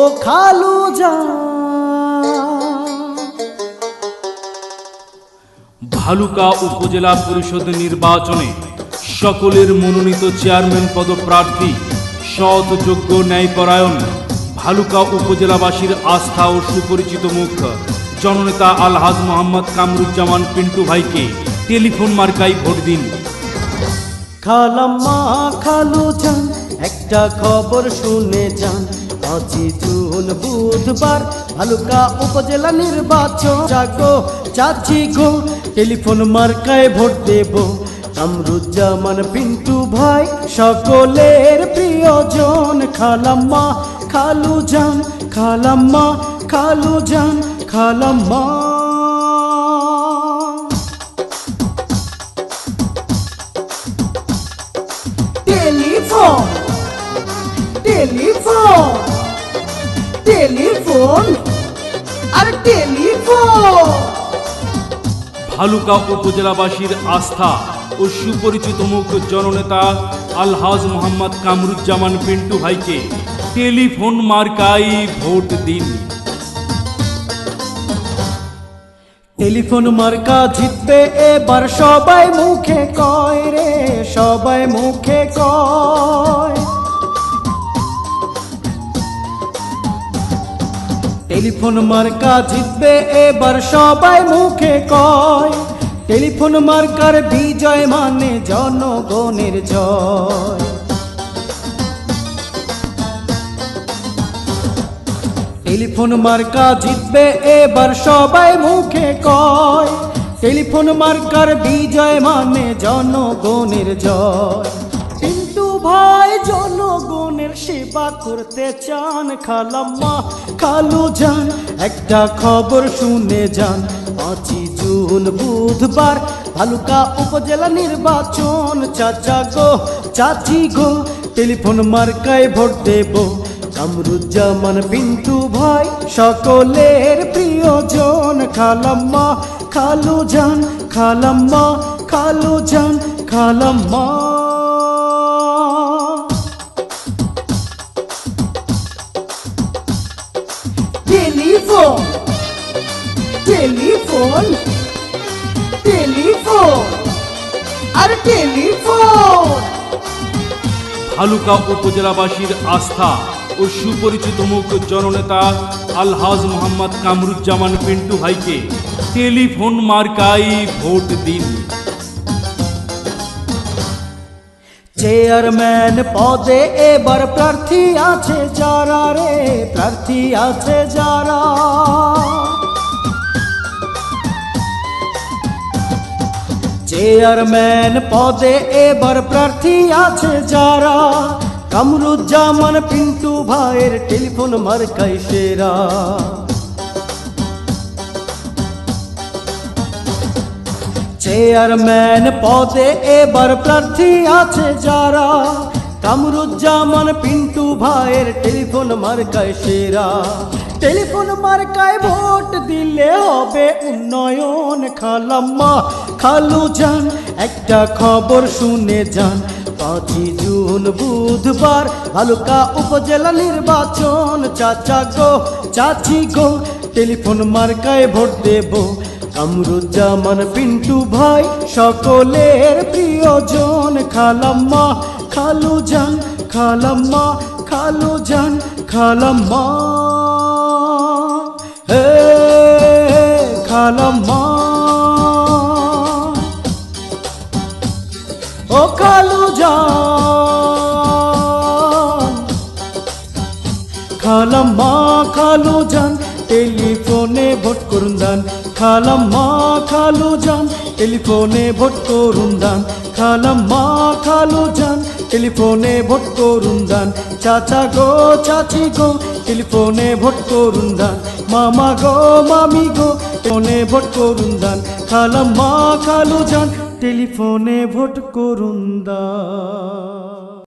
ও খালু যা ভালুকা উপজেলা পরিষদ নির্বাচনে সকলের মনোনীত চেয়ারম্যান পদপ্রার্থী সৎ যোগ্য ন্যায়পরায়ণ ভালুকা উপজেলাবাসীর আস্থা ও সুপরিচিত মুখ, জননেতা আলহাজ মোহাম্মদ কামরুজ্জামান পিন্টু ভাইকে টেলিফোন মার্কাই ভোট দিন। খালাম্মা খালু যান, একটা খবর শুনে যান। পাঁচই জুন বুধবার ভালুকা উপজেলা নির্বাচন। জাগো, চাচি গো, টেলিফোন মার্কায় ভোট দেব। কামরুজ্জামান পিন্টু ভাই, সকলের প্রিয়জন। খালাম্মা খালু যান, খালাম্মা খালু যান, খালাম্মা ভালুকা উপজেলাবাসীর আস্থা ও সুপরিচিত মুখ জননেতা আলহাজ মোহাম্মদ কামরুজ্জামান পিন্টু ভাইকে টেলিফোন মার্কাই ভোট দিন। টেলিফোন মার্কা জিতবে এবার সবাই মুখে কয় রে সবাই মুখে কয়। টেলিফোন মার্কা জিতবে এবার সবাই মুখে কয়। টেলিফোন মার্কার বিজয় মানে জনগণের জয়। টেলিফোন মার্কা জিতবে এবার সবাই মুখে কয়। টেলিফোন মার্কার বিজয় মানে জনগণের জয়। ভাই, জনগণের সেবা করতে চান খালাম্মা। খালু যান, একটা খবর শুনে যান। পাঁচই জুন বুধবার ভালুকা উপজেলা নির্বাচন, চাচা গো, চাচি গো, টেলিফোন মার্কায় ভোট দেবো। কামরুজ্জামান পিন্টু ভাই, সকলের প্রিয়জন। খালাম্মা, খালু যান, খালাম্মা, খালু যান, খালাম্মা। Telephone telephone. আর টেলিফোন। ভালুকা উপজেলাবাসীর আস্থা ও সুপরিচিত মুখ জননেতা আলহাজ মোহাম্মদ কামরুজ্জামান পিন্টু ভাইকে টেলিফোন মার্কাই ভোট দিন। চেয়ারম্যান পদে এবার প্রার্থী আছে যারা রে প্রার্থী আছে যারা। চেয়ারম্যান পদে এবার প্রার্থী আছে যারা। কামরুজ্জামান, পিন্টু ভাইয়ের টেলিফোন মার্কাই সেরা। চেয়ারম্যান পদে এবার প্রার্থী আছে যারা। কামরুজ্জামান, পিন্টু ভাইয়ের টেলিফোন মার্কায় সেরা। টেলিফোন মার্কায় ভোট দিলে হবে উন্নয়ন, খালাম্মা খালু যান। একটা খবর শুনে যান, পাঁচই জুন বুধবার ভালুকা উপজেলা নির্বাচন। চাচা গো, চাচি গো, টেলিফোন মার্কায় ভোট দেবো। কামরুজ্জামান, পিন্টু ভাই, সকলের প্রিয়জন। খালাম্মা খালু যান, খালাম্মা খালু যান, খালাম্মা। হে খালাম্মা। ও খালু যান খালাম্মা খালু যান টেলিফোনে ভোট করুন দান। খালাম্মা খালু যান টেলিফোনে ভোট করুন দান। খালাম্মা খালু যান টেলিফোনে ভোট করুন দান। চাচা গো, চাচি গো টেলিফোনে ভোট করুন দান। মামা গো, মামি গো, টেলিফোনে ভোট করুন দান। খালাম মা, খালু যান টেলিফোনে ভোট করুন দান।